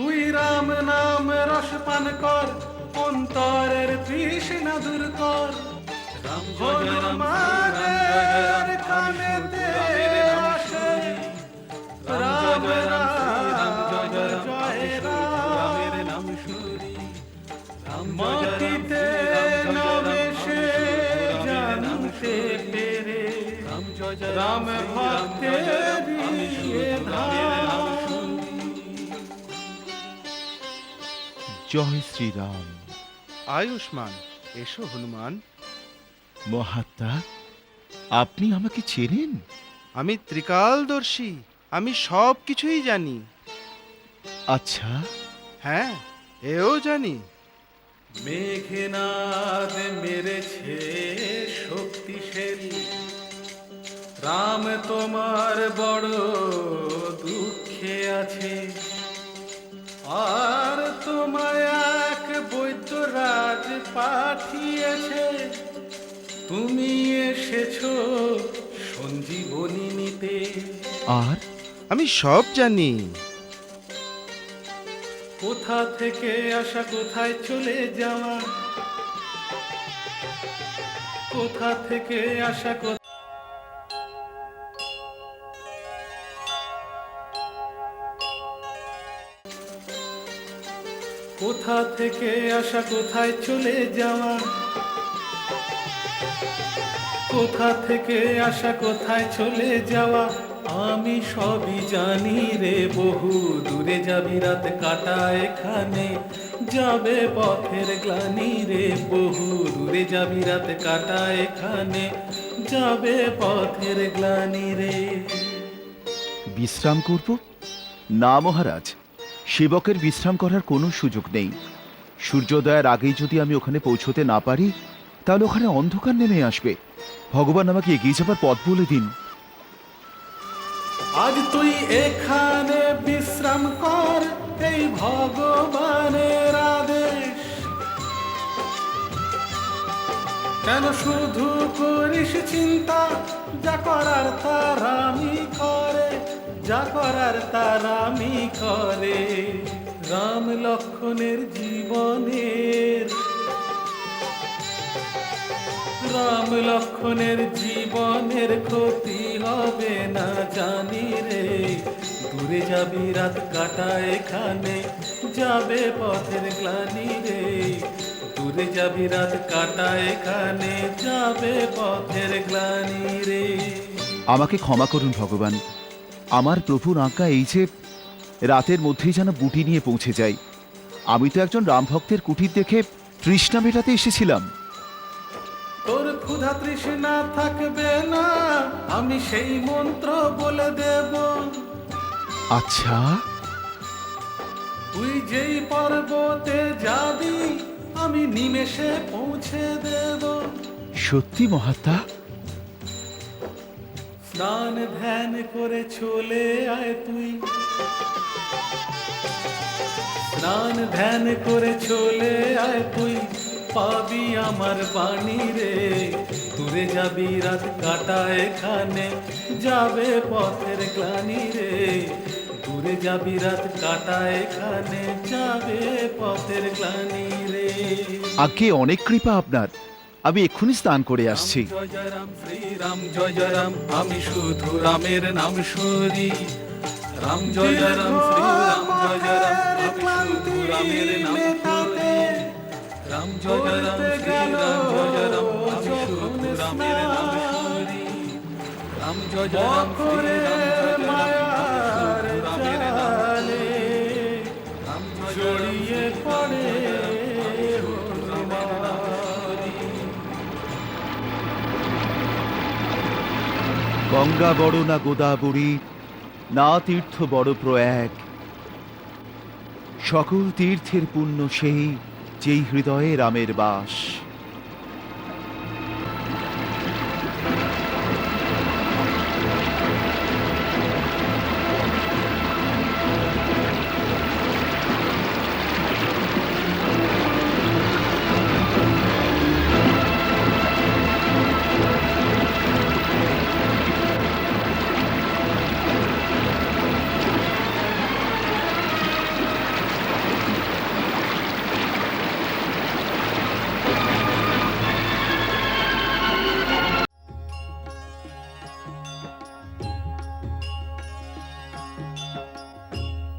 তুই রাম নাম রস পান কর অন্তরের তৃষ্ণা দূর কর রাম জয় রাম হনুমানের কানেতে আসে রাম রাম জয় নাম মাটিতে নামে সে জানতে পেরে রাম জয় রাম জয় শ্রীরাম। আয়ুষ্মান এসো হনুমান। মহাত্মা আপনি আমাকে চেনেন? আমি ত্রিকালদর্শী আমি সব কিছুই জানি। আচ্ছা। হ্যাঁ এও জানি। মেঘনাদ মেরেছে শক্তিশালী রাম তোমার বড় দুঃখে আছে। আর তোমায় এক বৈদ্যরাজ পাঠিয়েছে। তুমি এসেছ সঞ্জীবনী নিতে। আর? আমি সব জানি। কোথা থেকে আসা কোথায় চলে যাওয়া? কোথা থেকে আসা কোথা থেকে আসা, কোথায় চলে যাওয়া? কোথা থেকে আসা, কোথায় চলে যাওয়া? আমি সবই জানি রে বহু, দূরে যাবি রাত কাটা এখানে। যাবে পথের গ্লানি রে বহু, দূরে যাবি রাত কাটা এখানে। যাবে পথের গ্লানি রে। বিশ্রাম করব? না মহারাজ। সেবকের বিশ্রাম করার কোনো সুযোগ নেই। সূর্যোদয়ের আগেই যদি আমি ওখানে পৌঁছতে না পারি, তাহলে ওখানে অন্ধকার নেমে আসবে। ভগবান আমাকে এগিয়ে যাবার পথ বলে দিন। আজ তুই এখানে বিশ্রাম কর, এই ভগবানের আদেশ। কেন শুধু করিস চিন্তা, যা করার তার আমি করে। যা করার তার আমি করে। রাম লক্ষণের জীবনের রাম লক্ষণের জীবনের ক্ষতি হবে না জানি রে। দূরে যাবি, রাত কাটা এখানে। যাবে পথের গ্লানি রে। দূরে যাবি, রাত কাটা এখানে। যাবে পথের গ্লানি রে। আমাকে ক্ষমা করুন ভগবান। আমার প্রভুর আঁকা এই যে রাতের মধ্যেই যেন বুটি নিয়ে পৌঁছে যাই। আমি তো একজন রামভক্তের কুটির দেখে তৃষ্ণা মেটাতে এসেছিলাম। তোর ক্ষুধা তৃষ্ণা থাকবে না আমি সেই মন্ত্র বলে দেব। আচ্ছা। তুই যেই পর্বতে যাবি আমি নিমেষে পৌঁছে দেব। সত্যি মহাত্মা? স্নান ধ্যান করে চলে আয় তুই। স্নান ধ্যান করে চলে আয় তুই। পাবি আমার বাণী রে। দূরে যাবি রাত কাটা এখানে। যাবে পথের গ্লানি রে। দূরে যাবি রাত কাটা এখানে। যাবে পথের গ্লানি রে। আগে অনেক কৃপা আপনার। আমি এক্ষুনি স্নান করে আসছি জয় জয় রাম শ্রী রাম জয় জয় রাম আমি শুধু রামের নাম সরি রাম জয় জয় রাম শ্রী রাম জয় জয় রাম শুধু রামের নাম সরি রাম জয় জয় রাম শ্রী রাম জয় জয় রাম আমি রামের নাম সরি রাম জয় জয় রাম শ্রী রাম জয় জয় রাম শুধু রামের নাম সরি রাম জয় জড়িয়ে পড়ে রামের গঙ্গা বড় না গোদাবরী? না তীর্থ বড় প্রয়াগ। সকল তীর্থের পুণ্য সেই, যেই হৃদয়ে রামের বাস।